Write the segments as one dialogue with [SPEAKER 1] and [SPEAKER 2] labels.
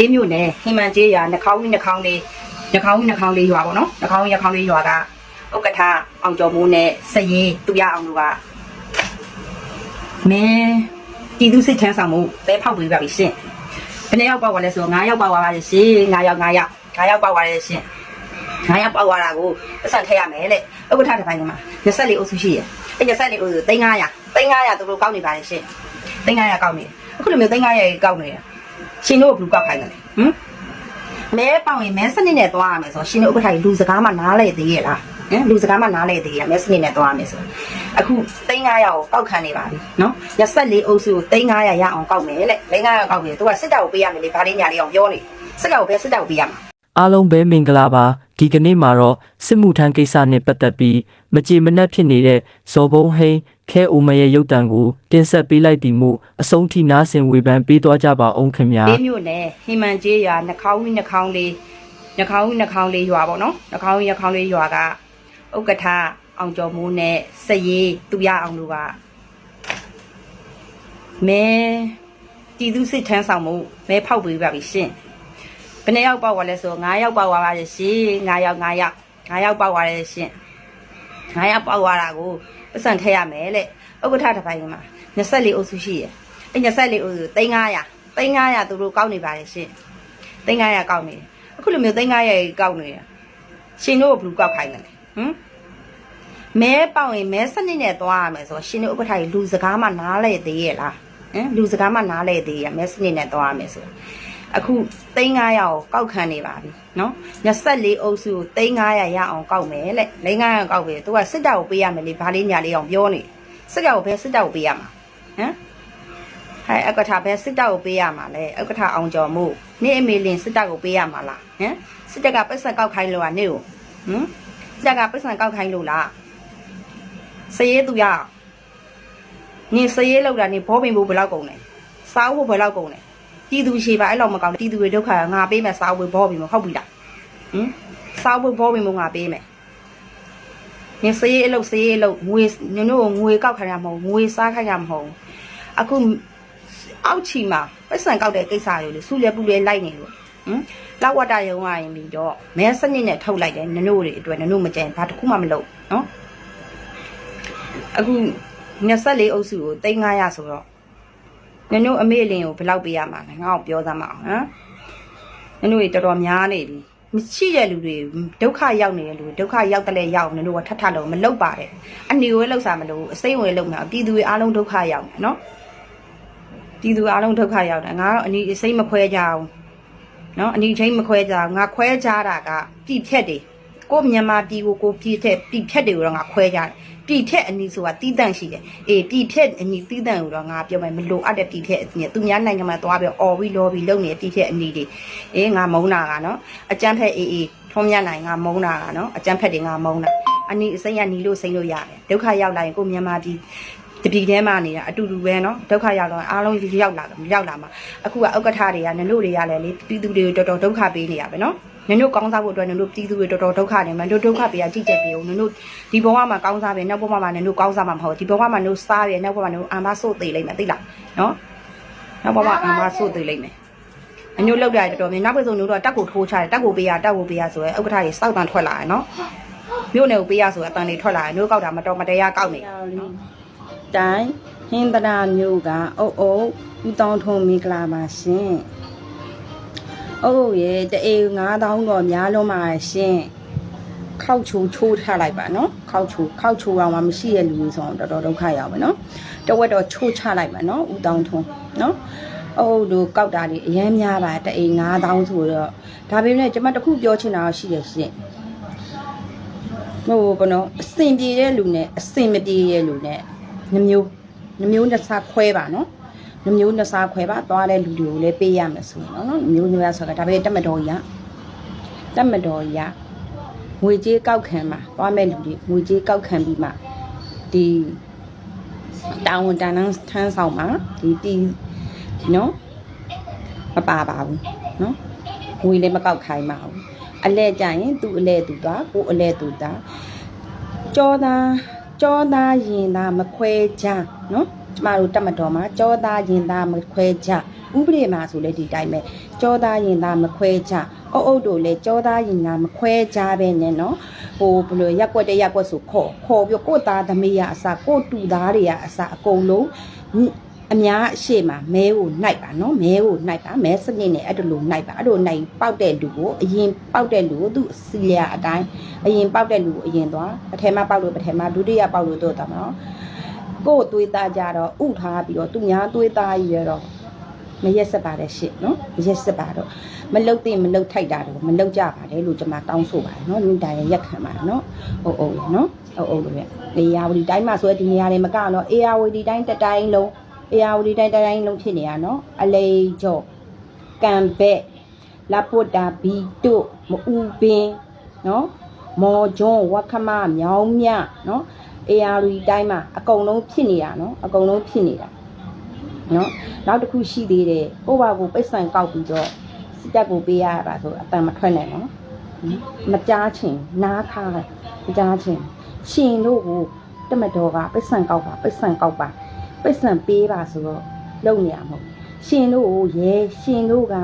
[SPEAKER 1] အေးမြို့နယ်ဟိမန်ကျေးရွာနှခေါင်းကြီးနှခေါင်းလေးနှခေါင်းကြီးနှခေါင်းလေးရွာပေါ့နော်နှခေါင်းကြီးနှခေါင်းလေးရွာကဥက္ကဋ္ဌအောင်ကျော်မိုးနဲ့စရေးသူရအောင်တို့ကမင်းတည်သူစိတ်ချမ်းသာမှုပဲဖောက်ပေးပါပြီရှင်ဘယ်နှစ်ယောက်ပေါက်သွားလဲဆိုတော့9ယောက်ပေါက်သွားပါလေရှင်9ယောက်9ယောက်9ယောက်ပေါက်သွားတယ်ရှင်9ယောက်ပေါက်သွားတာကိုပတ်စံထည့်ရမယ်လေဥက္ကဋ္ဌတစ်ပိုင်းကမှာ24အုပ်စုရှိရယ်အဲ့24အုပ်စု3500 3500သူတို့ကောက်နေပါလေရှင်3500ကောက်နေတယ်အခုလိုမျိုး3500ကောက်နေတယ် ရှင်တို့ကဘလူးကောက်ခိုင်းတယ်လေဟမ်မဲပေါင်ရင်မဲစနစ်နဲ့သွားရမယ်ဆိုတော့ရှင်တို့ဥက္ကဋ္ဌကြီးလူစကားမှနားလဲသေးရဲ့လားဟမ်လူစကားမှနားလဲသေးရဲ့မဲစနစ်နဲ့သွားရမယ်ဆိုအခု3900ကိုကောက်ခံနေပါပြီနော်24အုပ်စုကို3900ရအောင်ကောက်မယ်လေ3900ကောက်ပြီသူကစစ်တပ်ကိုပေးရမယ်လေဘာလေးညာလေးအောင်ပြောနေစစ်တပ်ကိုပဲစစ်တပ်ကိုပေးရမှာ
[SPEAKER 2] အားလုံးပဲမင်္ဂလာပါဒီကနေ့မှာတော့စစ်မှုထမ်းကိစ္စနဲ့ပတ်သက်ပြီးမကြေမနက်ဖြစ်နေတဲ့ဇော်ဘုံဟိန်းခဲအိုမရဲ့ရုပ်တံကိုတင်ဆက်ပေးလိုက်တီမှုအဆုံးထိနားဆင်ဝေဖန်ပေးသွားကြပါအောင်ခင်ဗျာ
[SPEAKER 1] လေးမြို့နယ်ဟိမန်ကျေးရွာနှခေါင်းကြီးနှခေါင်းလေးနှခေါင်းကြီးနှခေါင်းလေးရွာပေါ့နော်နှခေါင်းကြီးနှခေါင်းလေးရွာကဥက္ကဋ္ဌအောင်ကျော်မိုးနဲ့စရေးသူရအောင်တို့ကမဲတည်သူစိတ်ထမ်းဆောင်မှုမဲဖောက်ပေးပါပြီရှင် ဘယ်နှစ်ယောက်ပေါက်သွားလဲဆိုတော့9ယောက်ပေါက်သွားပါလေရှင်9ယောက်9ယောက်9ယောက်ပေါက်သွားတယ်ရှင်9ယောက်ပေါက်သွားတာကိုပတ်စံထည့်ရမယ်လေဥက္ကဋ္ဌတစ်ပိုင်းမှာ24အုပ်စုရှိရယ်အဲ့24အုပ်စု3500 3500သူတို့ကောက်နေပါလေရှင်3500ကောက်နေတယ်အခုလိုမျိုး3500ကောက်နေတယ်ရှင်တို့ကဘယ်လိုကောက်ခိုင်းတယ်လဲဟမ်မဲပေါင်ရင်မဲစနစ်နဲ့သွားရမယ်ဆိုတော့ရှင်တို့ဥက္ကဋ္ဌကြီးလူစကားမှနားလဲသေးရဲ့လားဟမ်လူစကားမှနားလဲသေးရဲ့မဲစနစ်နဲ့သွားရမယ်ဆိုတော့ အခု3500ကိုကောက်ခံနေပါပြီနော်24အုပ်စုကို3500ရအောင်ကောက်မယ်လေ3500ကောက်ပြီသူကစစ်တပ်ကိုပေးရမယ်လေဘာလေးညာလေးအောင်ပြောနေစစ်တပ်ကိုပဲစစ်တပ်ကိုပေးရမှာဟမ်ဟဲ့ဥက္ကဋ္ဌပဲစစ်တပ်ကိုပေးရမှာလဲဥက္ကဋ္ဌအောင်ကျော်မို့နေ့အမေလင်စစ်တပ်ကိုပေးရမှာလားဟမ်စစ်တပ်ကပတ်စံကောက်ခိုင်းလို့อ่ะနေ့ကိုဟမ်စစ်တပ်ကပတ်စံကောက်ခိုင်းလို့လားစရေးသူရနေစရေးလောက်တာနေဘောပင်ဘူးဘယ်လောက်ကုန်လဲစားဖို့ဘယ်လောက်ကုန်လဲ ပြည်သူရှိပါအဲ့လောက်မကောင်းပြည်သူတွေဒုက္ခငါပေးမယ်စားဖို့ဘောပင်မဟုတ်ပြီလားဟမ်စားဖို့ဘောပင်မငါပေးမယ်နေစရေးအလုပ်စရေးအလုပ်ငွေညတို့ငွေကောက်ခိုင်းရမဟုတ်ငွေစားခိုင်းရမဟုတ်အခုအောက်ချီမှာပတ်စံကောက်တဲ့ကိစ္စတွေလေစုလဲပူလဲလိုက်နေလို့ဟမ်လောက်ဝတ္တရုံကရင်ပြီးတော့မဲစနစ်နဲ့ထုတ်လိုက်တယ်နနို့တွေအတွက်နနို့မကြင်ဘာတစ်ခုမှမလုပ်နော်အခု24အုပ်စုကို3500ဆိုတော့ နနို့အမေလင်ကိုဘယ်လောက်ပေးရမှာလဲငါ့ကိုပြောသားမအောင်ဟမ်နနို့တွေတော်တော်များနေပြီမရှိတဲ့လူတွေဒုက္ခရောက်နေတဲ့လူတွေဒုက္ခရောက်တဲ့လဲရောက်နနို့ကထထတော့မလုပ်ပါနဲ့အနီဝဲလောက်စားမလို့အစိမ့်ဝဲလောက်မှာပြည်သူတွေအားလုံးဒုက္ခရောက်မယ်နော်ပြည်သူအားလုံးဒုက္ခရောက်တယ်ငါတော့အနီစိတ်မခွဲကြအောင်နော်အနီချင်းမခွဲကြအောင်ငါခွဲကြတာကပြည်ဖြက်တွေ ကိုမြန်မာပြည်ကိုကိုပြည်ဖြက်ပြည်ဖြက်တွေကိုတော့ငါခွဲကြတယ်ပြည်ဖြက်အနီဆိုတာတီးတန့်ရှိတယ်အေးပြည်ဖြက်အနီတီးတန့်ကိုတော့ငါပြောမယ်မလိုအပ်တဲ့ပြည်ဖြက်အနီသူများနိုင်ငံမှာသွားပြီးအော်ပြီးလောပြီးလုံနေတဲ့ပြည်ဖြက်အနီတွေအေးငါမုန်းတာကနော်အကျန်းဖက်အေးအေးထုံးမြနိုင်ငါမုန်းတာကနော်အကျန်းဖက်တွေငါမုန်းတာအနီအစိမ့်ကနီလို့စိမ့်လို့ရတယ်ဒုက္ခရောက်လာရင်ကိုမြန်မာပြည် တပီထဲမှာနေတာအတူတူပဲเนาะဒုက္ခရောက်တော့အားလုံးရောက်လာရောက်လာမှာအခုကဥက္ကဋ္ဌတွေကနင်တို့တွေကလည်းလေပြည်သူတွေကိုတော်တော်ဒုက္ခပေးနေရပဲเนาะ နင်တို့ကောင်းစားဖို့အတွက်နင်တို့ပြည်သူတွေတော်တော်ဒုက္ခနေမှာတို့ဒုက္ခပေးရကြည့်ချက်ပေးဦးနင်တို့ဒီဘဝမှာကောင်းစားပဲနောက်ဘဝမှာနင်တို့ကောင်းစားမှာမဟုတ်ဒီဘဝမှာနင်တို့စားရနောက်ဘဝမှာနင်တို့အာမဆို့သေးလိမ့်မယ်သိလားနော်နောက်ဘဝမှာအာမဆို့သေးလိမ့်မယ်နင်တို့လောက်ကြရတော်တော်များနောက်ပဲဆိုနင်တို့ကတက်ကိုထိုးချတယ်တက်ကိုပေးရတက်ကိုပေးရဆိုရဲဥက္ကဋ္ဌကြီးစောက်တန်ထွက်လာရနော်မြို့နယ်ကိုပေးရဆိုအတန်တွေထွက်လာတယ်တို့ကောက်တာမတော်မတရားကောက်နေ
[SPEAKER 3] တိုင်းဟင်းသဒ္ဒမျိုးကအုပ်အုပ်ဦးတောင်းထုံးမိကလာပါရှင် အုတ်အုတ်ရဲ့တအေ9000တော့များလုံးပါရှင်ခောက်ချိုချိုးထားလိုက်ပါနော်ခောက်ချိုခောက်ချိုအောင်မှမရှိတဲ့လူတွေဆိုတော့တော်တော်ဒုက္ခရောက်ပဲနော်တဝက်တော့ချိုးချလိုက်ပါနော်ဦးတောင်းထုံးနော်အုတ်အုတ်တို့ကောက်တာတွေအများများပါတအေ9000ဆိုတော့ဒါပေမဲ့ကျွန်မတခုပြောချင်တာရှိတယ်ရှင်ဟိုဘနော်အစင်ပြေတဲ့လူနဲ့အစင်မပြေတဲ့လူနဲ့နှမျိုးနှမျိုးနှစ်စားခွဲပါနော် နှမျိုးနှစ်စားခွဲပါသွားတဲ့လူတွေကိုလည်းပေးရမယ်ဆိုရင်နော်နှမျိုးနှစ်စားဆိုတာဒါပေမဲ့တက်မတော်ရတက်မတော်ရငွေကြေးကောက်ခံမှာသွားမဲ့လူတွေငွေကြေးကောက်ခံပြီးမှဒီတာဝန်တန်တန်းထမ်းဆောင်မှာဒီတီနော်မပါပါဘူးနော်ငွေလည်းမကောက်ခိုင်းပါဘူးအလဲကြရင်သူ့အလဲသူသွားကိုအလဲသူသွားကြောသားကြောသားရင်သားမခွဲကြနော် ကျမတို့တက်မတော်မှာကြောသားရင်သားမခွဲကြ
[SPEAKER 4] ဥပဒေမှာဆိုလဲဒီတိုင်းပဲကြောသားရင်သားမခွဲကြအုပ်အုပ်တို့လဲကြောသားရင်သားမခွဲကြပဲနဲ့နော်ဟိုဘယ်လိုရက်ွက်တဲ့ရက်ွက်ဆိုခေါ်ခေါ်ပြီးကိုယ့်သားသမီးရအစားကိုယ့်တူသားတွေရအစားအကုန်လုံးအများအရှိမမဲကိုနှိုက်ပါနော်မဲကိုနှိုက်ပါမဲစနစ်နဲ့အဲ့ဒါလိုနှိုက်ပါအဲ့လိုနှိုက်ပေါက်တဲ့လူကိုအရင်ပေါက်တဲ့လူကိုသူ့စီလျာအတိုင်းအရင်ပေါက်တဲ့လူကိုအရင်သွားပထမပေါက်လို့ပထမဒုတိယပေါက်လို့တော့တာမနော် ကိုယ်သွေးသားကြတော့ဥထားပြီးတော့သူများသွေးသားကြီးရတော့မရက်ဆက်ပါတဲ့ရှစ်နော်မရက်ဆက်ပါတော့မလုတ်သိမလုတ်ထိုက်တာတော့မလုတ်ကြပါနဲ့လို့ကျွန်မတောင်းဆိုပါတယ်နော်မိတိုင်ရက်ခံပါနော်ဟုတ်ဟုတ်နော်ဟုတ်ဟုတ်လို့ပြအေယာဝတီတိုင်းမှာဆိုရင်ဒီနေရာတွေမကတော့အေယာဝတီတိုင်းတစ်တိုင်းလုံးအေယာဝတီတိုင်းတစ်တိုင်းလုံးဖြစ်နေရနော်အလေကျော်ကံဘက်လာပုတ်တာဘီတို့မအူပင်နော်မော်ဂျွန်းဝက်ခမမြောင်းမြနော် AR တိုင်းမှာအကုန်လုံးဖြစ်နေတာနော်အကုန်လုံးဖြစ်နေတာနော်နောက်တစ်ခုရှိသေးတယ်ကိုယ့်ဘာကိုပိတ်ဆန်ကောက်ပြီးတော့စစ်တပ်ကိုပေးရတာဆိုအတန်မထွက်နဲ့နော်မကြားချင်နားခါမကြားချင်ရှင်တို့ကိုတမတော်ကပိတ်ဆန်ကောက်ပါပိတ်ဆန်ကောက်ပါပိတ်ဆန်ပေးပါဆိုတော့လုံနေရမဟုတ်ရှင်တို့ကိုရဲရှင်တို့က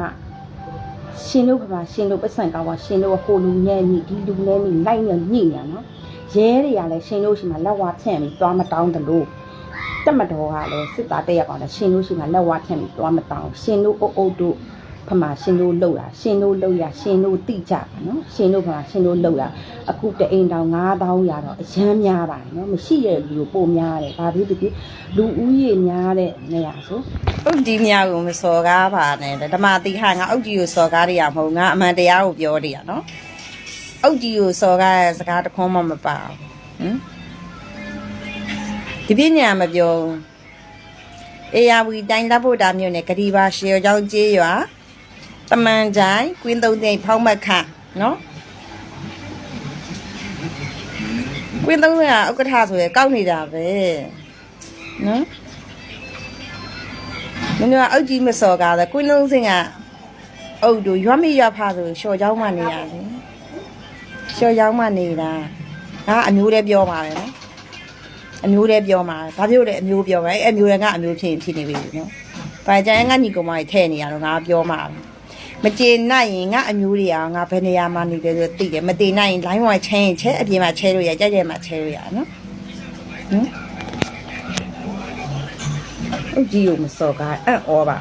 [SPEAKER 4] ရှင်တို့ကပါရှင်တို့ပိတ်ဆန်ကောက်ပါရှင်တို့ကဟိုလူနဲ့ညဒီလူနဲ့ညလိုက်နေညိနေနော် ရဲတွေကလည်းရှင်လို့ရှိမှလက်ဝါဖြန့်ပြီးသွားမတောင်းတယ်လို့တက်မတော်ကလည်းစစ်သားတက်ရကောင်လည်းရှင်လို့ရှိမှလက်ဝါဖြန့်ပြီးသွားမတောင်းရှင်တို့အုပ်အုပ်တို့ဖမရှင်တို့လှုပ်တာရှင်တို့လှုပ်ရရှင်တို့တိကြပါနော်ရှင်တို့ဖမရှင်တို့လှုပ်တာအခုတအိမ်တောင်9000ရတော့အရမ်းများပါတယ်နော်မရှိရတဲ့လူကိုပိုများတယ်ဘာဖြစ်ဖြစ်လူဦးရေများတဲ့နေရာဆို
[SPEAKER 1] အုတ်ဒီမြကိုမစော်ကားပါနဲ့ဓမ္မတိဟာငါအုတ်ကြီးကိုစော်ကားရရမဟုတ်ငါအမှန်တရားကိုပြောရရနော် အုတ်ကြီးကိုစော်ကားတဲ့စကားတခွန်းမှမပါဘူးဟင်ဒီပညာမပြောအေယာဝီတိုင်းလက်ဖို့တာမြို့နယ်ဂတိပါရှေရောကျောင်းကျေးရွာတမန်တိုင်းကွင်းသုံးသိမ်ဖောင်းမခနော်ကွင်းသုံးသိမ်ကဥက္ကဋ္ဌဆိုရယ်ကောက်နေတာပဲနော်မင်းတို့ကအုတ်ကြီးမစော်ကားတဲ့ကွင်းသုံးသိမ်ကအုတ်တို့ရွမ်းမိရဖားဆိုရှော်ကျောင်းမှနေရတယ် ရှော့ရောက်မှနေတာငါအမျိုးတည်းပြောပါမယ်နော်အမျိုးတည်းပြောမှာဘာဖြစ်လို့လဲအမျိုးပြောမှာအဲအမျိုးတည်းကအမျိုးဖြစ်ရင်ဖြစ်နေပြီနော်ဘာကြမ်းငါညီကောင်မကြီးထဲ့နေရတော့ငါပြောမှာမကျေနိုင်ရင်ငါအမျိုးတွေကငါဘယ်နေရာမှာနေတယ်ဆိုသိတယ်မတင်နိုင်ရင် line ဝိုင်ချဲရင်ချဲအပြင်မှာချဲလို့ရကြကြမှာချဲလို့ရနော်နော်အကြီးကိုမစော်ကားအံ့ဩပါ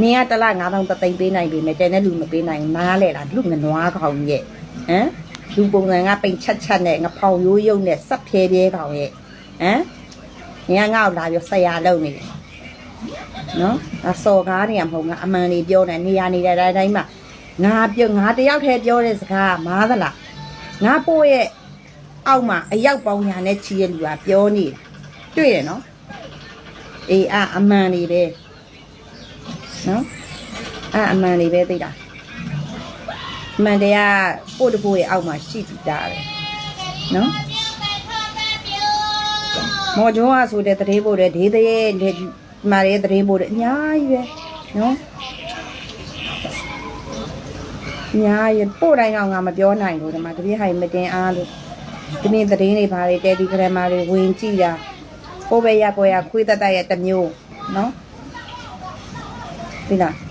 [SPEAKER 1] နင်ကတလ9000တသိန်းပေးနိုင်ပြီမယ်ကျန်တဲ့လူမပေးနိုင်နားလဲလားလူငနွားကောင်ရဲ့ ဟမ်လူပုံစံကပိန်ချက်ချက်နဲ့ငဖောင်ရိုးရုံနဲ့စက်ဖြဲပြဲကောင်ရဲ့ဟမ်နင်ကငါ့ကိုလာပြီးဆရာလုံနေတယ်နော်အစော်ကားနေရမဟုတ်ငါအမှန်လေးပြောနေနေရနေတဲ့တိုင်းမှာငါပြောငါတယောက်တည်းပြောတဲ့စကားမားသလားငါပို့ရဲ့အောက်မှာအရောက်ပေါင်းညာနဲ့ချီရဲ့လူကပြောနေတာတွေ့တယ်နော်အေးအအမှန်နေပဲနော်အအမှန်နေပဲသိတာ အမှန်တရားပို့တပို့ရဲ့အောက်မှာရှိပြီးသားပဲနော်မော်ကျော်ကဆိုတဲ့တရေပို့တဲ့ဒေးတဲ့လေမာရဲ့တရေပို့တဲ့အများကြီးပဲနော်အများကြီးပို့တိုင်းတော့ငါမပြောနိုင်ဘူးဒီမှာတပြည့်ဟိုင်မတင်အားလို့ဒီနေ့တရေတွေဘာတွေတယ်ဒီဂရမ်မာတွေဝင်ကြည့်တာကိုပဲရကိုရခွေးတတ်တတ်ရဲ့တစ်မျိုးနော်ဒီလား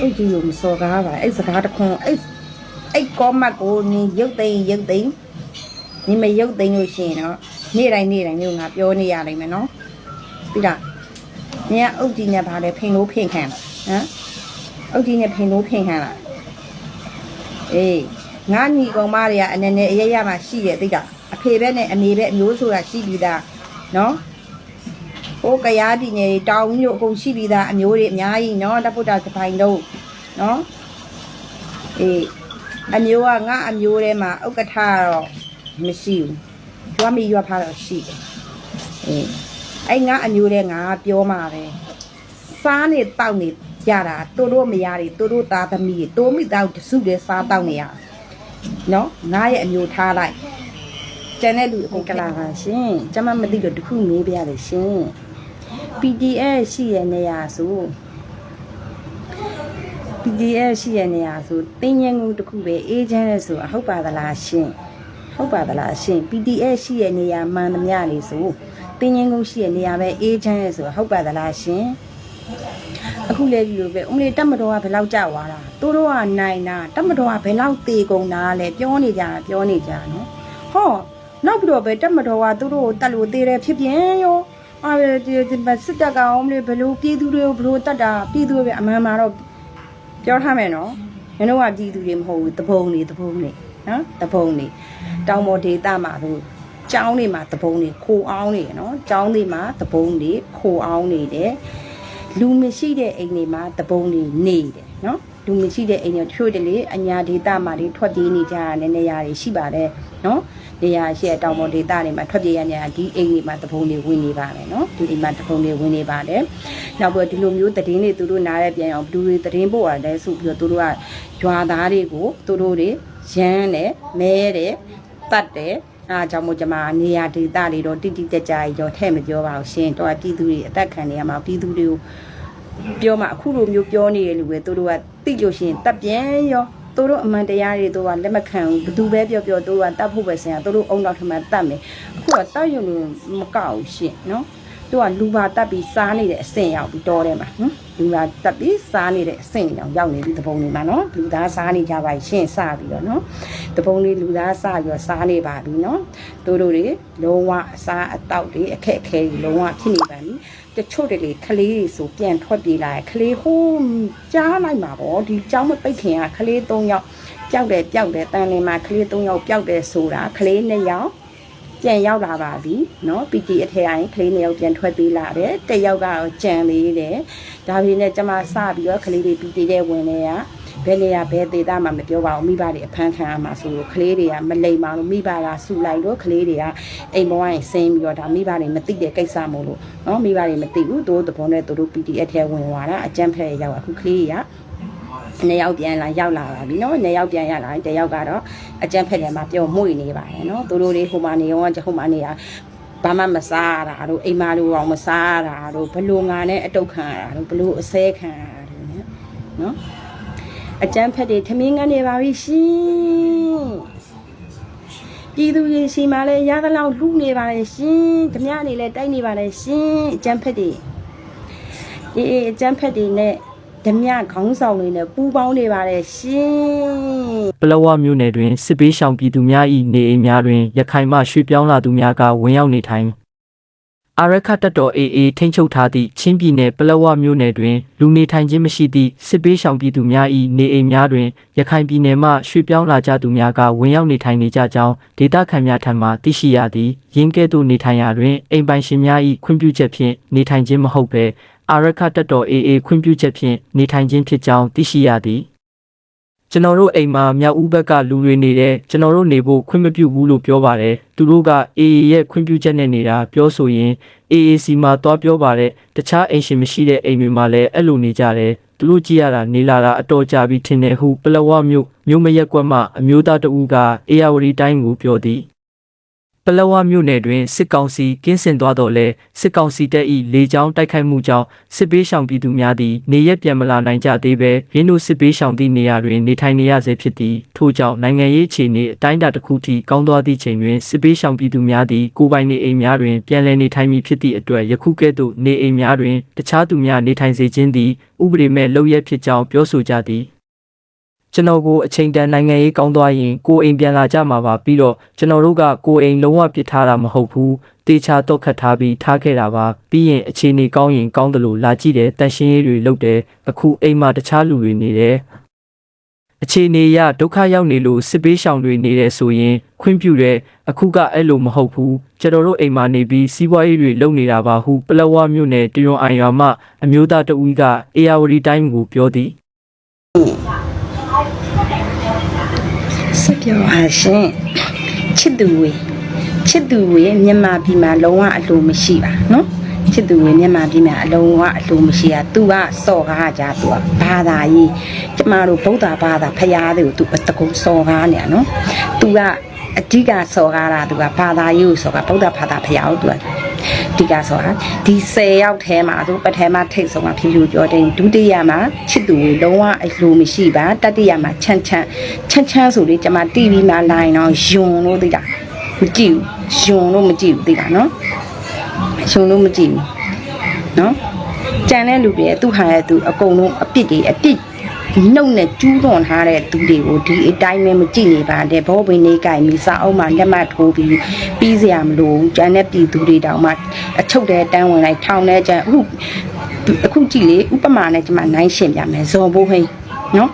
[SPEAKER 1] အဲ့ဒီလိုမစော်ကားပါအဲ့စကားတခွန်းအဲ့အဲ့ကောမတ်ကိုနင်ရုပ်သိမ်းရုပ်သိမ်းနင်မရုပ်သိမ်းလို့ရှိရင်တော့နေ့တိုင်းနေ့တိုင်းမျိုးငါပြောနေရနိုင်မယ်နော်ပြီးလားနင်ကအုတ်ကြီးနဲ့ဗာလဲဖိန်လို့ဖိန်ခံလားဟမ်အုတ်ကြီးနဲ့ဖိန်လို့ဖိန်ခံလားအေးငါညီကောင်မတွေကအနေနဲ့အရရမှရှိတယ်သိတာအဖေပဲနဲ့အမေပဲအမျိုးဆိုတာရှိပြီးသားနော် ဟိုကရားပြည်နယ်တောင်မြို့အကုန်ရှိပြီးသားအမျိုးတွေအများကြီးနော်တပ်ဖို့တာစပိုင်တော့နော်အေးအမျိုးကငါအမျိုးထဲမှာဥက္ကဋ္ဌတော့မရှိဘူးရွာမီရွာဖားတော့ရှိတယ်အေးအဲ့ငါအမျိုးထဲငါပြောမှာပဲစားနေတောက်နေကြတာတို့တို့မရတွေတို့တို့သားသမီးတွေတိုးမိတောက်တစုတည်းစားတောက်နေရနော်ငါရဲ့အမျိုးထားလိုက်ကျန်တဲ့လူအကုန်ကလာပါရှင်ကျမမသိလို့တခုမေးပြရတယ်ရှင် PDF ရှိရဲ့နေရာဆို PDF ရှိရဲ့နေရာဆိုတင်းရင်ကူတခုပဲအေးချမ်းလဲဆိုအဟုတ်ပါသလားရှင်ဟုတ်ပါသလားရှင် PDF ရှိရဲ့နေရာမှန်သမျှလေးဆိုတင်းငင်းကုန်းရှိတဲ့နေရာပဲအေးချမ်းရဲ့ဆိုတော့ဟုတ်ပါသလားရှင်အခုလေဒီလိုပဲအမလေးတက်မတော်ကဘယ်လောက်ကြာသွားတာသူတို့ကနိုင်တာတက်မတော်ကဘယ်လောက်တေကုန်တာလဲပြောနေကြတာပြောနေကြတာနော်ဟောနောက်ပြီးတော့ပဲတက်မတော်ကသူတို့ကိုတက်လို့သေးတယ်ဖြစ်ပြန်ရော အာဒီဒီစစ်တပ်ကအောင်မလေးဘယ်လိုပြည်သူတွေကိုဘယ်လိုတက်တာပြည်သူတွေပဲအမှန်မှာတော့ပြောထားမယ်နော်မင်းတို့ကပြည်သူတွေမဟုတ်ဘူးတပုံတွေတပုံတွေနော်တပုံတွေတောင်ပေါ်ဒေသမှာသူကျောင်းတွေမှာတပုံတွေခိုအောင်နေနော်ကျောင်းတွေမှာတပုံတွေခိုအောင်နေတယ် လူမရှိတဲ့အိမ်တွေမှာတပုံတွေနေတယ်နော်လူမရှိတဲ့အိမ်တွေတချို့တလေအညာဒေတာမှာတွေထွက်ပြေးနေကြရတဲ့နေရာတွေရှိပါတယ်နော်နေရာရှိတဲ့တောင်ပေါ်ဒေတာတွေမှာထွက်ပြေးရနေတာဒီအိမ်တွေမှာတပုံတွေဝင်နေပါတယ်နော်ဒီအိမ်မှာတပုံတွေဝင်နေပါတယ်နောက်ပြီးဒီလိုမျိုးတည်င်းတွေသူတို့နားရပြန်အောင်ဘလူတွေတည်င်းပို့ရတယ်ဆိုပြီးတော့သူတို့ကရွာသားတွေကိုသူတို့တွေရမ်းတယ်မဲတယ်တတ်တယ် အားကြောင့်မို့ကျွန်မနေရာဒေတာတွေတော့တိတိကျကျကြီးတော့ထဲ့မပြောပါဘူးရှင်တော့ပြည်သူတွေအသက်ခံနေရမှာပြည်သူတွေကိုပြောမှအခုလိုမျိုးပြောနေရလူပဲသူတို့ကသိလို့ရှိရင်တပ်ပြန်ရောသူတို့အမှန်တရားတွေသူကလက်မခံဘူးဘသူပဲပြောပြောသူကတတ်ဖို့ပဲဆင်ရသူတို့အုံတော့ထမှတတ်မယ်အခုကတတ်ရုံလို့မကောက်ဘူးရှင့်နော် သူကလူပါတက်ပြီးစားနေတဲ့အဆင့်ရောက်ပြီးတော်တယ်မှာနော်လူပါတက်ပြီးစားနေတဲ့အဆင့်ရောက်ရောက်နေပြီးတပုံတွေမှာနော်လူသားစားနေကြပါရှင်းစားပြီးတော့နော်တပုံတွေလူသားစားပြီးတော့စားနေပါပြီနော်တို့တို့တွေလုံးဝအစားအသောက်တွေအခက်အခဲတွေလုံးဝဖြစ်နေပါပြီတချို့တလေကလေးတွေဆိုပြန်ထွက်ပြေးလာတယ်ကလေးဟိုးကြားလိုက်မှာပေါ့ဒီကြောင်းမပိတ်ခင်ကကလေး၃ယောက်ပျောက်တယ်ပျောက်တယ်တန်လင်မှာကလေး၃ယောက်ပျောက်တယ်ဆိုတာကလေး၂ယောက် ပြန်ရောက်လာပါပြီเนาะ PT အထက်အရင်ခလေး၂ယောက်ပြန်ထွက်ပြေးလာတယ်တစ်ယောက်ကတော့ကြံသေးတယ်ဒါပေမဲ့ကျမစပြီးတော့ခလေးတွေ PT တဲ့ဝင်နေရဘယ်နေရာဘယ်ဒေတာမှမပြောပါဘူးမိဘတွေအဖမ်းခံရမှာဆိုလို့ခလေးတွေကမလိမ်ပါလို့မိဘကဆူလိုက်လို့ခလေးတွေကအိမ်ပေါ်ကနေဆင်းပြီးတော့ဒါမိဘတွေမသိတဲ့ကိစ္စမို့လို့နော်မိဘတွေမသိဘူးသူတို့သဘောနဲ့သူတို့ PDF ထဲဝင်သွားတာအကြမ်းဖက်ရောက်အခုခလေးတွေက နှစ်ယောက်ပြန်လာရောက်လာပါပြီနော်နှစ်ယောက်ပြန်ရလာရင်တစ်ယောက်ကတော့အကြမ်းဖက်ထဲမှာပျော်မှု့နေပါတယ်နော်သူတို့တွေဟိုမှာနေရောဟိုမှာနေတာဘာမှမစားရတာတို့အိမ်မတို့အောင်မစားရတာတို့ဘလို့ငါနဲ့အတုတ်ခံရတာတို့ဘလို့အစဲခံရတာတို့နော်အကျန်းဖက်တွေထမင်းငန်းနေပါပြီရှင်ပြည်သူရင်ရှိမှလည်းရသလောက်လူနေပါလေရှင်ဓမြနေလည်းတိုက်နေပါလေရှင်အကျန်းဖက်တွေအေးအေးအကျန်းဖက်တွေနဲ့ ဓမြခေါင်းဆောင်တွေနဲ့ပူးပေါင်းနေပါလေရှင်
[SPEAKER 2] ပလောဝမြို့နယ်တွင်စစ်ပေးရှောင်ပြည်သူများ၏နေအိမ်များတွင်ရခိုင်မှရွှေ့ပြောင်းလာသူများကဝင်ရောက်နေထိုင်အာရခတပ်တော် AA ထိန်းချုပ်ထားသည့်ချင်းပြည်နယ်ပလောဝမြို့နယ်တွင်လူနေထိုင်ခြင်းမရှိသည့်စစ်ပေးရှောင်ပြည်သူများ၏နေအိမ်များတွင်ရခိုင်ပြည်နယ်မှရွှေ့ပြောင်းလာကြသူများကဝင်ရောက်နေထိုင်နေကြကြောင်းဒေသခံများထံမှသိရှိရသည်ရင်းကဲ့သို့နေထိုင်ရာတွင်အိမ်ပိုင်ရှင်များ၏ခွင့်ပြုချက်ဖြင့်နေထိုင်ခြင်းမဟုတ်ဘဲ အာရခတပ်တော် AA ခွင့်ပြုချက်ဖြင့်နေထိုင်ခြင်းဖြစ်ကြောင်းသိရှိရသည်ကျွန်တော်တို့အိမ်မှာမြောက်ဦးဘက်ကလူတွေနေတယ်ကျွန်တော်တို့နေဖို့ခွင့်မပြုဘူးလို့ပြောပါတယ်သူတို့က AA ရဲ့ခွင့်ပြုချက်နဲ့နေတာပြောဆိုရင် AAC မှာသွားပြောပါတယ်တခြားအိမ်ရှင်မရှိတဲ့အိမ်တွေမှာလည်းအဲ့လိုနေကြတယ်သူတို့ကြည့်ရတာနေလာတာအတော်ကြာပြီထင်တယ်ဟုပလဝမြို့မြို့မရက်ကွက်မှအမျိုးသားတဦးကအေယာဝတီတိုင်းကိုပြောသည် ပလောဝမြို့နယ်တွင်စစ်ကောင်စီကင်းစင်သွားတော့လဲစစ်ကောင်စီတပ်၏လေကြောင်းတိုက်ခိုက်မှုကြောင့်စစ်ပေးရှောင်ပြည်သူများသည်နေရက်ပြန်မလာနိုင်ကြသေးပဲရင်းတို့စစ်ပေးရှောင်သည့်နေရာတွင်နေထိုင်နေရဆဲဖြစ်သည်ထို့ကြောင့်နိုင်ငံရေးအခြေအနေအတိုင်းအတာတစ်ခုထိကောင်းသွားသည့်ချိန်တွင်စစ်ပေးရှောင်ပြည်သူများသည်ကိုယ်ပိုင်နေအိမ်များတွင်ပြန်လည်နေထိုင်မည်ဖြစ်သည့်အတွက်ယခုကဲ့သို့နေအိမ်များတွင်တခြားသူများနေထိုင်စေခြင်းသည်ဥပဒေမဲ့လုပ်ရက်ဖြစ်ကြောင်းပြောဆိုကြသည် ကျွန်တော်ကိုအချိန်တန်နိုင်ငံရေးကောင်းသွားရင်ကိုအိမ်ပြန်လာကြမှာပါပြီးတော့ကျွန်တော်တို့ကကိုအိမ်လုံးဝပြစ်ထားတာမဟုတ်ဘူးတေချာတော့ခတ်ထားပြီးထားခဲ့တာပါပြီးရင်အခြေအနေကောင်းရင်ကောင်းတယ်လို့လာကြည့်တယ်တန်ရှင်းရေးတွေလုပ်တယ်အခုအိမ်မှာတခြားလူတွေနေတယ်အခြေအနေရဒုက္ခရောက်နေလို့စစ်ပေးရှောင်တွေနေတယ်ဆိုရင် ခွင့်ပြုတယ်အခုကအဲ့လိုမဟုတ်ဘူးကျွန်တော်တို့အိမ်မှာနေပြီးစီးပွားရေးတွေလုပ်နေတာပါဟုပလောဝမြို့နယ်တရွန်အိုင်ရွာမှအမျိုးသားတဦးကအေယာဝတီတိုင်းကိုပြောသည်
[SPEAKER 1] စစ်ပြောပါရှင်ချစ်သူဝေချစ်သူဝေမြန်မာပြည်မှာလုံးဝအလိုမရှိပါနော်ချစ်သူဝေမြန်မာပြည်မှာအလုံးဝအလိုမရှိတာ तू ကစော်ကားကြ तू ကဘာသာရေးကျမတို့ဗုဒ္ဓဘာသာဖရာတွေကို तू အတကုံစော်ကားနေရနော် तू ကအဓိကစော်ကားတာ तू ကဘာသာရေးကိုစော်ကားဗုဒ္ဓဘာသာဖရာကို तू က ဒီကဆိုတာဒီ10ရောက်ထဲမှာသူပထမထိတ်ဆုံးကဖြူဖြူကြောတင်ဒုတိယမှာချစ်သူကိုလုံးဝအလိုမရှိပါတတိယမှာချမ်းချမ်းချမ်းချမ်းဆိုလေကျွန်မ TV မှာ line တော့ယွန်လို့သိတာမကြည့်ဘူးယွန်လို့မကြည့်ဘူးသိတာနော်ရှုံလို့မကြည့်ဘူးနော်ကြံတဲ့လူတွေသူ့ဟာရဲ့သူအကုန်လုံးအပြစ်တွေအပြစ် နှုတ်နဲ့ကျူးသွန်ထားတဲ့သူတွေကိုဒီအတိုင်းပဲမကြည့်နေပါနဲ့ဘောဘင်းလေးကင်မိစာအုပ်မှာလက်မှတ်ထိုးပြီးပြီးစရာမလိုဘူးကြံတဲ့ပြည်သူတွေတောင်မှအချုပ်တဲ့တန်းဝင်လိုက်ထောင်တဲ့ကြံအခုအခုကြည့်လေဥပမာနဲ့ကျွန်မနိုင်ရှင်ပြမယ်ဇော်ဘိုးဟိန်းနော်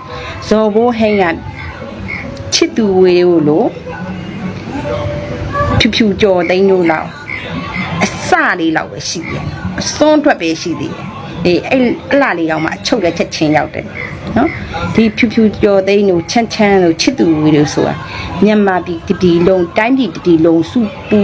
[SPEAKER 1] ဇော်ဘိုးဟိန်းကချစ်သူဝေကိုလို့ဖြူဖြူကြော်သိန်းတို့လောက်အစလေးလောက်ပဲရှိတယ်အစွန်းထွက်ပဲရှိသေးတယ် အေးအဲ့အလှလေးတော့မှအချုပ်လက်ချက်ချင်းရောက်တယ်နော်ဒီဖြူဖြူကြော်သိန်းတို့ချမ်းချမ်းတို့ချစ်သူတွေတို့ဆိုတာမြန်မာပြည်တပြည်လုံးတိုင်းပြည်တပြည်လုံးစုပူ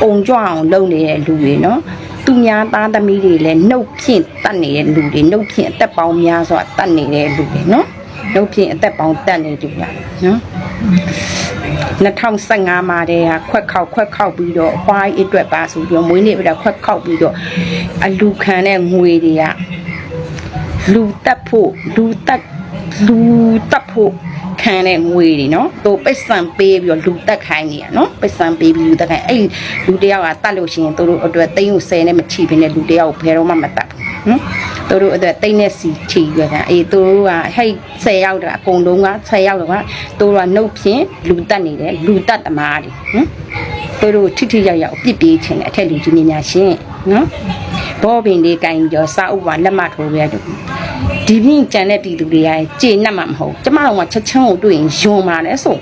[SPEAKER 1] ပုံကြွအောင်လုပ်နေတဲ့လူတွေနော်သူများသားသမီးတွေလည်းနှုတ်ဖြင့်တတ်နေတဲ့လူတွေနှုတ်ဖြင့်အသက်ပေါင်းများစွာတတ်နေတဲ့လူတွေနော်နှုတ်ဖြင့်အသက်ပေါင်းတတ်နေကြတယ်နော် 2015မှာတည်းကခွက်ခောက်ခွက်ခောက်ပြီးတော့အပွားကြီးအတွက်ပါဆိုပြီးတော့မွေးနေ့ပြတော့ခွက်ခောက်ပြီးတော့အလူခံတဲ့ငွေတွေကလူတက်ဖို့လူတက်လူတက်ဖို့ခံတဲ့ငွေတွေနော်သူပိတ်ဆံပေးပြီးတော့လူတက်ခိုင်းနေရနော်ပိတ်ဆံပေးပြီးလူတက်ခိုင်းအဲ့လူတယောက်ကတတ်လို့ရှိရင်သူတို့အတွက်သိန်းကို10နဲ့မချီဖြစ်နေလူတယောက်ကိုဘယ်တော့မှမတတ်ဘူးနော် သူတို့အတွက်သိန်းနဲ့စီချီရတာအေးသူတို့ကဟဲ့10ရောက်တာအကုန်လုံးက10ရောက်တော့ကသူတို့ကနှုတ်ဖြင့်လူတက်နေတယ်လူတက်သမားတွေနော်သူတို့ထိထိရောက်ရောက်အပြစ်ပေးခြင်းနဲ့အထက်လူကြီးနေများရှင်နော်ဘောပင်လေးကင်ကြောစာအုပ်ပါလက်မထိုးပြရတူဒီပြင်းကြံတဲ့ပြည်သူတွေကကြေနှက်မှာမဟုတ်ကျမတို့ကချက်ချမ်းကိုတွေ့ရင်ယွန်มาလဲဆို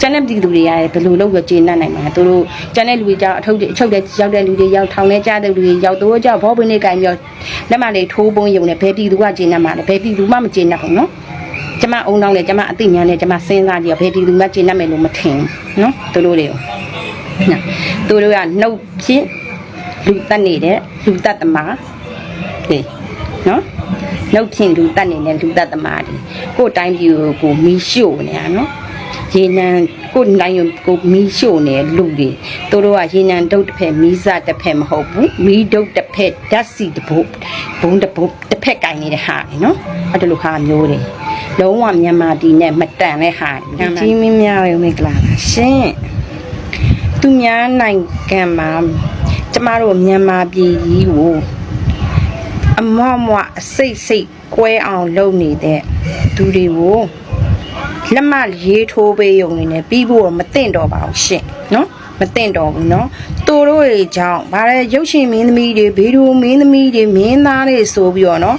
[SPEAKER 1] ကျန်တဲ့ပြည်သူတွေကဘယ်လိုလုပ်ရကြေနှက်နိုင်မှာသူတို့ကျန်တဲ့လူတွေကြောင့်အထုပ်အချုပ်တဲ့ရောက်တဲ့လူတွေရောက်ထောင်ထဲကြားတဲ့လူတွေရောက်တော့ကြောင့်ဘောပင်လေးကင်ပြောလက်မလေးထိုးပုံးယုံနဲ့ဘယ်ပြည်သူကကြေနှက်မှာလဲဘယ်ပြည်သူမှမကြေနှက်ဘူးနော်ကျမအုံနောက်လေကျမအသိဉာဏ်နဲ့ကျမစဉ်းစားကြည့်ရဘယ်ပြည်သူမှကျင့်တတ်မယ်လို့မထင်ဘူးနော်သူတို့တွေကိုနော်သူတို့ကနှုတ်ဖြင့်လူတက်နေတဲ့လူတက်သမားဟေးနော်နှုတ်ဖြင့်လူတက်နေတဲ့လူတက်သမားတွေကိုယ်တိုင်းပြည်ကိုကိုမီးရှို့နေတာနော် ရေနံကိုယ်တိုင်းကိုမီးရှို့နေတဲ့လူတွေသူတို့ကရေနံဒုတ်တစ်ဖက်မီးစတစ်ဖက်မဟုတ်ဘူးမီးဒုတ်တစ်ဖက်ဓာတ်စီတစ်ပုတ်ဘုံတစ်ပုတ်တစ်ဖက်ကင်နေတဲ့ဟာလေနော်အဲ့ဒါလိုဟာမျိုးတွေလုံးဝမြန်မာပြည်နဲ့မတန်တဲ့ဟာကြီးမင်းများရုံမိကလာပါရှင်သူများနိုင်ငံမှာကျမတို့မြန်မာပြည်ကြီးကိုအမွားမွားအစိတ်စိတ်ကွဲအောင်လုပ်နေတဲ့သူတွေကို လက်မရေးထိုးပေးရုံနေနဲ့ပြီးဖို့မသင့်တော့ပါဘူးရှင်နော်မသင့်တော့ဘူးเนาะသူတို့တွေကြောင့်ဗါတဲ့ရုပ်ရှင်မင်းသမီးတွေဗီဒီယိုမင်းသမီးတွေမင်းသားတွေဆိုပြီးတော့เนาะ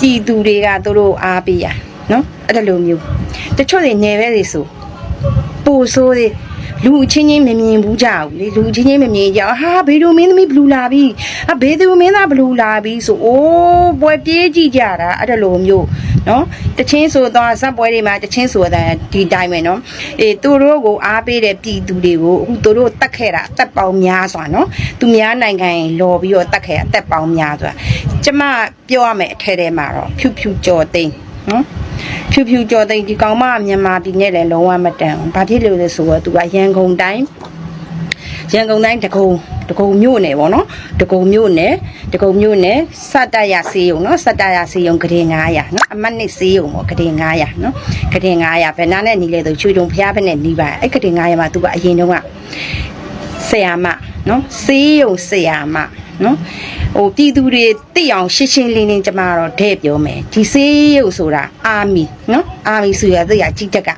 [SPEAKER 1] ကြည်သူတွေကသူတို့အားပေးရနော်အဲ့ဒါလိုမျိုးတချို့တွေနေပဲတွေဆိုပူဆိုးတွေ လူအချင်းချင်းမမြင်ဘူးကြဘူးလေလူအချင်းချင်းမမြင်ကြဟာဘေဒိုမင်းသမီးဘလူးလာပြီဟာဘေဒိုမင်းသားဘလူးလာပြီဆိုအိုးပွဲပြေးကြည့်ကြတာအဲ့ဒါလိုမျိုးနော်တချင်းဆိုတော့ဇက်ပွဲတွေမှာတချင်းဆိုတာဒီတိုင်းပဲနော်အေးသူတို့ကိုအားပေးတဲ့ပြည်သူတွေကိုအခုသူတို့တတ်ခဲ့တာအသက်ပေါင်းများစွာနော်သူများနိုင်ငံလော်ပြီးတော့တတ်ခဲ့တာအသက်ပေါင်းများစွာကျမပြောရမယ်အထက်ထဲမှာတော့ဖြူဖြူကြော်သိန်းနော် ဖြူဖြူကြော်သိန်းဒီကောင်မမြန်မာပြည်နဲ့လည်းလုံးဝမတန်ဘူး။ဘာဖြစ်လို့လဲဆိုတော့သူကရန်ကုန်တိုင်းရန်ကုန်တိုင်းတကုံတကုံမြို့နယ်ပေါ့နော်။တကုံမြို့နယ်တကုံမြို့နယ်စတရစေးရုံနော်စတရစေးရုံဂရေ900နော်အမတ်နှစ်စေးရုံပေါ့ဂရေ900နော်ဂရေ900ဘယ်နာနဲ့နီးလဲဆိုချွေတုံဖျားဖက်နဲ့နီးပါအဲ့ဂရေ900မှာသူကအရင်တုန်းကဆရာမနော်စေးရုံဆရာမ နော်ဟိုပြည်သူတွေသိအောင်ရှင်းရှင်းလင်းလင်းကျမတော့တဲ့ပြောမယ်ဒီစေးရုံဆိုတာအာမီနော်အာမီဆိုရသိရကြီးတက်က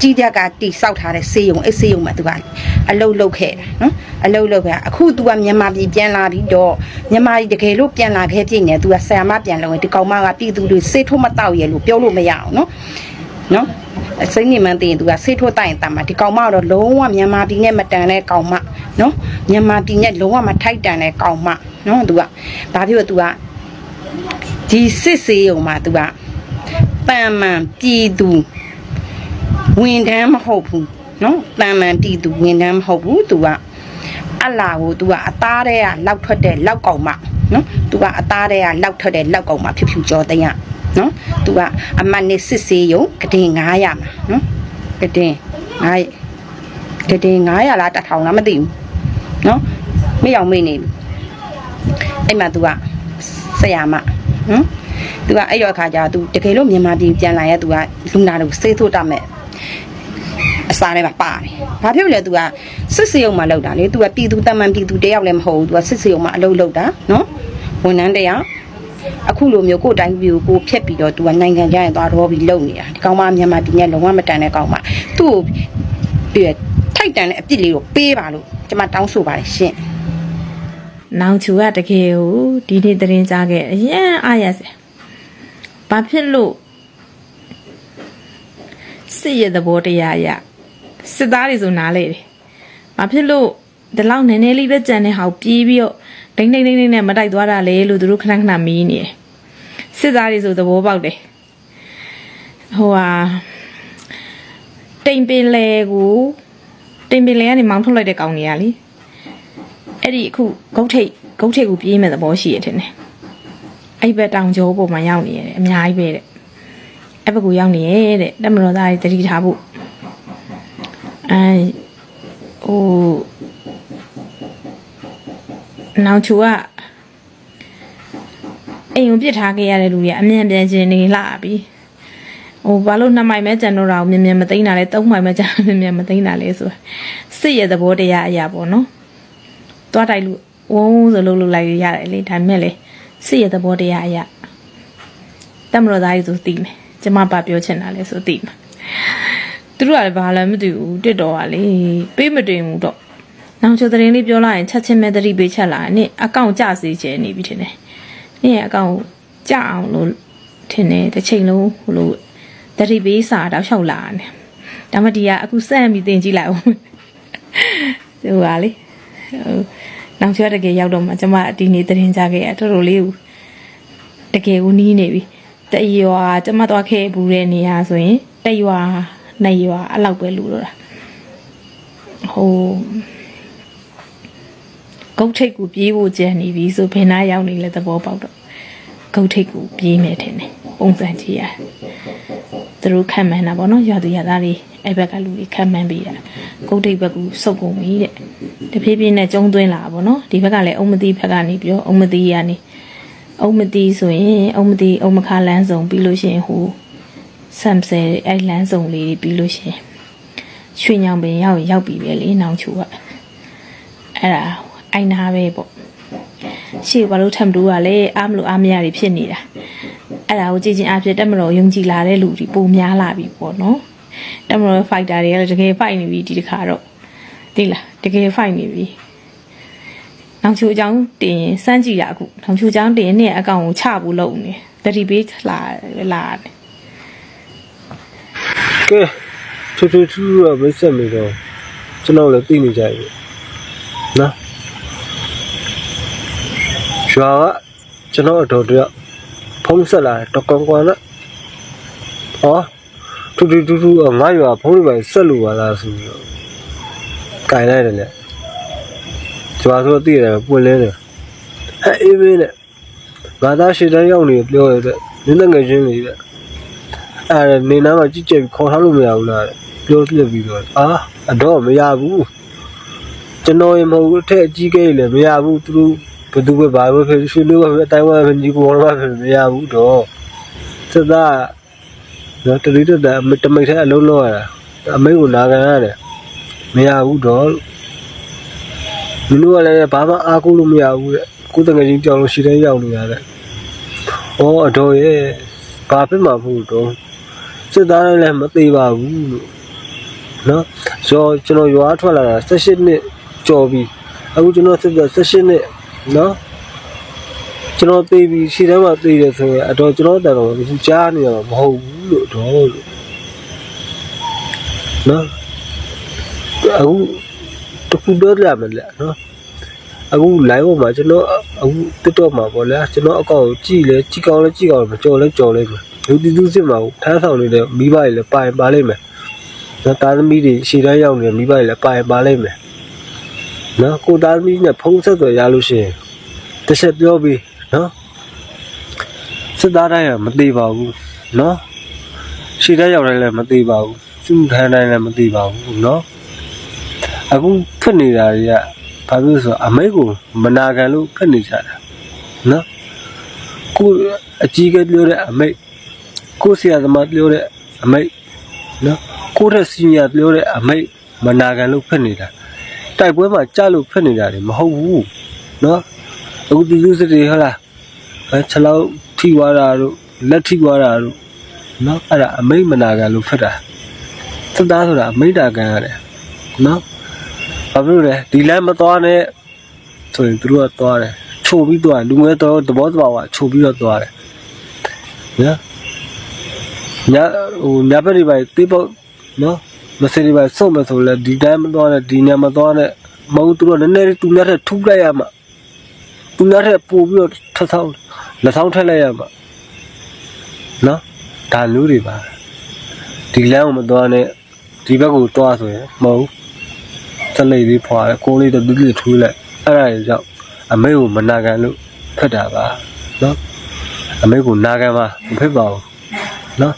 [SPEAKER 1] ကြီးတက်ကတိဆောက်ထားတဲ့စေးရုံအဲ့စေးရုံမှာသူကအလုတ်လုတ်ခဲ့တာနော်အလုတ်လုတ်ခဲ့အခု तू ကမြန်မာပြည်ပြန်လာပြီးတော့မြန်မာပြည်တကယ်လို့ပြန်လာခဲ့ပြည်နေ तू ကဆရာမပြန်လုံရင်ဒီကောင်မကပြည်သူတွေစေးထိုးမတောက်ရလို့ပြောလို့မရအောင်နော် နော်စိတ်ညစ်မှန်းသိရင် तू ကဆေးထိုးတိုက်ရင်တာမှာဒီကောင်မတော့လုံးဝမြန်မာပြည်နဲ့မတန်တဲ့ကောင်မနော်မြန်မာပြည်နဲ့လုံးဝမထိုက်တန်တဲ့ကောင်မနော် तू ကဒါဖြစ်လို့ तू ကဒီစစ်စေးုံမှာ तू ကတန်မှန်ပြည်သူဝန်ထမ်းမဟုတ်ဘူးနော်တန်မှန်ပြည်သူဝန်ထမ်းမဟုတ်ဘူး तू ကအလာကို तू ကအသားတဲ့ကလောက်ထွက်တဲ့လောက်ကောင်မနော် तू ကအသားတဲ့ကလောက်ထွက်တဲ့လောက်ကောင်မဖြူဖြူကြောတဲ့ရ နော်သူကအမတ်နေစစ်စေးယုံကတင်900မှာနော်ကတင်900ကတင်900လား1000လားမသိဘူးနော်မေ့အောင်မေ့နေပြီအဲ့မှာသူကဆရာမနော်သူကအဲ့တော့အခါကျသူတကယ်လို့မြန်မာပြည်ပြန်လာရဲသူကလူနာတို့စေးထိုးတတ်မဲ့အစားထဲမှာပါတယ်။ဘာဖြစ်လဲ तू ကစစ်စရုံမှာလောက်တာလေ။ तू ကပြည်သူတမန်ပြည်သူတယောက်လည်းမဟုတ်ဘူး။ तू ကစစ်စရုံမှာအလုပ်လုပ်တာနော်။ဝန်ထမ်းတယောက် အခုလိုမျိုးကိုယ်တိုင်းပြည်ကိုကိုဖြက်ပြီးတော့ तू ကနိုင်ငံခြားရင်သွားတော့ပြီးလုပ်နေတာ။ဒီကောင်မမြန်မာပြည်နဲ့လုံးဝမတန်တဲ့ကောင်မ။သူ့ကိုပြီးတော့ထိုက်တန်တဲ့အပြစ်လေးကိုပေးပါလို့ကျွန်မတောင်းဆိုပါတယ်ရှင်။
[SPEAKER 5] နောင်ချူကတကယ်ကိုဒီနေ့သတင်းကြားခဲ့အရင်အားရစရာဘာဖြစ်လို့စစ်ရဲ့သဘောတရားအရစစ်သားတွေဆိုနားလေတယ်ဘာဖြစ်လို့ဒီလောက်နည်းနည်းလေးပဲကြံတဲ့ဟာကိုပြေးပြီးတော့ ဒိမ့်ဒိမ့်ဒိမ့်ဒိမ့်နဲ့မတိုက်သွားတာလေလို့သူတို့ခဏခဏမီးနေတယ်စစ်သားတွေဆိုသဘောပေါက်တယ်ဟိုဟာတိမ်ပင်လေကိုတိမ်ပင်လေကနေမောင်းထုတ်လိုက်တဲ့ကောင်ကြီးကလေအဲ့ဒီအခုဂုတ်ထိတ်ဂုတ်ထိတ်ကိုပြေးမဲ့သဘောရှိရတဲ့နဲ့အဲ့ဘက်တောင်ကျောပေါ်မှာရောက်နေရတယ်အများကြီးပဲတဲ့အဲ့ဘက်ကိုရောက်နေရတဲ့တက်မတော်သားတွေတတိထားဖို့အဲဟို နောက်ချူကအိမ်ကိုပြစ်ထားခဲ့ရတဲ့လူတွေကအမြန်ပြန်ချင်းနေလာပြီဟိုဘာလို့နှစ်မိုင်မဲကြံတော့တာကိုမြန်မြန်မသိမ်းတာလဲသုံးမိုင်မဲကြံမြန်မြန်မသိမ်းတာလဲဆိုစစ်ရဲ့သဘောတရားအရာပေါ့နော်သွားတိုက်လို့ဝုန်းဆိုလို့လို့လိုက်ရရတယ်လေဒါပေမဲ့လေစစ်ရဲ့သဘောတရားအရတမတော်သားကြီးဆိုသိမယ်ကျမပါပြောချင်တာလဲဆိုသိမှာသူတို့ကလည်းဘာလဲမသိဘူးတစ်တော်ကလေပေးမတင်ဘူးတော့ နောက်ချိုသတင်းလေးပြောလိုက်ရင်ချက်ချင်းပဲသတိပေးချက်လာနင့်အကောင့်ကြစေချင်နေပြီထင်တယ်နင့်ရဲ့အကောင့်ကြအောင်လို့ထင်တယ်တစ်ချိန်လုံးဟိုလိုသတိပေးစာတော့လျှောက်လာတယ်ဒါမှဒီကအခုစမ်းပြီးတင်ကြည့်လိုက်အောင်သူကလေဟိုနောက်ကျောတကယ်ရောက်တော့မှကျမဒီနေ့သတင်းကြခဲ့ရတော်တော်လေးကိုတကယ်ကိုနီးနေပြီတရွာကျမသွားခဲ့ဘူးတဲ့နေရာဆိုရင်တရွာနှစ်ရွာအဲ့လောက်ပဲလူတော့တာဟို ဂုတ်ထိတ်ကိုပြေးဖို့ကြံနေပြီဆိုဘယ်နာရောက်နေလဲသဘောပေါက်တော့ဂုတ်ထိတ်ကိုပြေးမယ်ထင်တယ်ပုံစံကြည့်ရသူတို့ခံမှန်းတာပေါ့နော်ရွာသူရွာသားတွေအဲ့ဘက်ကလူတွေခံမှန်းပြီးတာဂုတ်ထိတ်ဘက်ကစုပ်ကုန်ပြီတဲ့တဖြည်းဖြည်းနဲ့ကျုံသွင်းလာတာပေါ့နော်ဒီဘက်ကလည်းအုံမတိဘက်ကနေပြီးတော့အုံမတိကနေအုံမတိဆိုရင်အုံမတိအုံမခါလန်းဆောင်ပြီးလို့ရှိရင်ဟိုဆမ်ဆယ်အဲ့လန်းဆောင်လေးတွေပြီးလို့ရှိရင်ရွှေညောင်ပင်ရောက်ရောက်ပြီပဲလေနောင်ချူကအဲ့ဒါ အိုင်နာပဲပေါ့ရှေ့ဘာလို့ထမ်တူကလည်းအားမလို့အားမရတွေဖြစ်နေတာအဲ့ဒါကိုကြည်ချင်းအဖြစ်တက်မတော်ယုံကြည်လာတဲ့လူတွေပုံများလာပြီပေါ့နော်တက်မတော်ဖိုက်တာတွေကလည်းတကယ် fight နေပြီဒီတစ်ခါတော့သိလားတကယ် fight နေပြီနောက်ချိုအကြောင်းတင်ရင်စမ်းကြည့်ရအခုနောက်ချိုအကြောင်းတင်ရင်နဲ့အကောင်ကိုချဖို့လုပ်နေတတိပေးလာလာတယ်
[SPEAKER 6] ကဲထူးထူးထူးတော့မဆက်မိတော့ကျွန်တော်လည်းသိနေကြပြီနော် ရွာကကျွန်တော်အတော်တယောက်ဖုံးဆက်လာတယ်တကွန်ကွန်နဲ့ဟောထူးထူးထူးထူးအငါရွာဖုံးတွေပဲဆက်လို့ပါလားဆိုပြီးတော့ကြိုင်လိုက်တယ်လေကျွာဆိုသိရတယ်ပွင့်လဲတယ်အဲအေးမင်းနဲ့ဘာသာရှိတဲ့ရောက်နေပြောရတဲ့နင်းငယ်ချင်းလေးတဲ့အဲ့ဒါနေနာမှာကြည့်ကြည့်ပြီးခေါ်ထားလို့မရဘူးလားတဲ့ပြောပြပြီးတော့အာအတော့မရဘူးကျွန်တော်ရေမဟုတ်ဘူးအထက်အကြီးကြီးလည်းမရဘူးသူတို့ ဘယ်သူပဲဘာပဲဖြစ်ရွှေလို့ပဲအတိုင်းဝမ်ပဲညီကိုဘောပဲမရဘူးတော့စသားတော့တတိတတအမတမိတ်ထဲအလုံးလုံးရတာအမိတ်ကိုနာခံရတယ်မရဘူးတော့လူလူကလည်းဘာမှအားကိုးလို့မရဘူးတဲ့ကိုယ်တငယ်ချင်းကြောင်လို့ရှိတဲ့ရောက်နေရတဲ့ဩအတော်ရဲ့ဘာဖြစ်မှာဖို့တော့စစ်သားတွေလည်းမသေးပါဘူးလို့နော်ဆိုတော့ကျွန်တော်ရွာထွက်လာတာ18နှစ်ကျော်ပြီအခုကျွန်တော်စစ်သား18နှစ် နော်ကျွန်တော်သေးပြီရှေ့တန်းမှာသေးတယ်ဆိုရင်အတော့ကျွန်တော်တန်တော်ဘူးကြားနေရမှာမဟုတ်ဘူးလို့တော့လို့နော်အခုတခုတော့ရမယ်လေနော်အခု live ပေါ်မှာကျွန်တော်အခု TikTok မှာပေါ့လေကျွန်တော်အကောင့်ကိုကြည့်လဲကြည့်ကောင်းလဲကြည့်ကောင်းမကြော်လဲကြော်လဲမယ်လူတီသူစစ်မှာထမ်းဆောင်နေတဲ့မိဘတွေလည်းပါရင်ပါလိမ့်မယ်။နော်သားသမီးတွေရှေ့တန်းရောက်နေတဲ့မိဘတွေလည်းပါရင်ပါလိမ့်မယ်။ နော်ကိုသားသမီးနဲ့ဖုံးဆက်သွယ်ရလို့ရှိရင်တစ်ချက်ပြောပြီးနော်စစ်သားတိုင်းကမသေးပါဘူးနော်ရှေ့တန်းရောက်တိုင်းလည်းမသေးပါဘူးစစ်မှုထမ်းတိုင်းလည်းမသေးပါဘူးနော်အခုဖြစ်နေတာတွေကဘာဖြစ်လို့ဆိုတော့အမိတ်ကိုမနာခံလို့ဖြစ်နေကြတာနော်ကိုအကြီးကပြောတဲ့အမိတ်ကိုယ်ဆရာသမားပြောတဲ့အမိတ်နော်ကိုယ့်ရဲ့စီနီယာပြောတဲ့အမိတ်မနာခံလို့ဖြစ်နေတာ တိုက်ပွဲမှာကြလို့ဖြစ်နေတာတွေမဟုတ်ဘူးနော်အခုဒီလူစစ်တွေဟုတ်လားအဲခြေလောက်ထိသွားတာတို့လက်ထိသွားတာတို့နော်အဲ့ဒါအမိတ်မနာခံလို့ဖြစ်တာသက်သားဆိုတာအမိတ်တာခံရတယ်နော်ဘာဖြစ်လို့လဲဒီလမ်းမသွားနဲ့ဆိုရင်သူတို့ကသွားတယ်ချိုပြီးသွားလူငယ်တော့သဘောတဘာဝချိုပြီးတော့သွားတယ်နော်ညဟိုညဘက်တွေပဲတိပုတ်နော် မစရီပဲစုံမဆိုလဲဒီတိုင်းမသွားနဲ့ဒီညမသွားနဲ့မဟုတ်သူတို့နည်းနည်းတူများတဲ့ထူလိုက်ရမှာတူများတဲ့ပို့ပြီးတော့ထထောင်းလက်ဆောင်ထက်လိုက်ရမှာနော်ဒါမျိုးတွေပါဒီလမ်းကိုမသွားနဲ့ဒီဘက်ကိုသွားဆိုရင်မဟုတ်စလိတ်လေးဖွာတယ်ကိုလေးတော့တူးလေးထူလိုက်အဲ့ဒါတွေကြောင့်အမေကိုမနာခံလို့ဖက်တာပါနော်အမေကိုနာခံပါမဖြစ်ပါဘူးနော်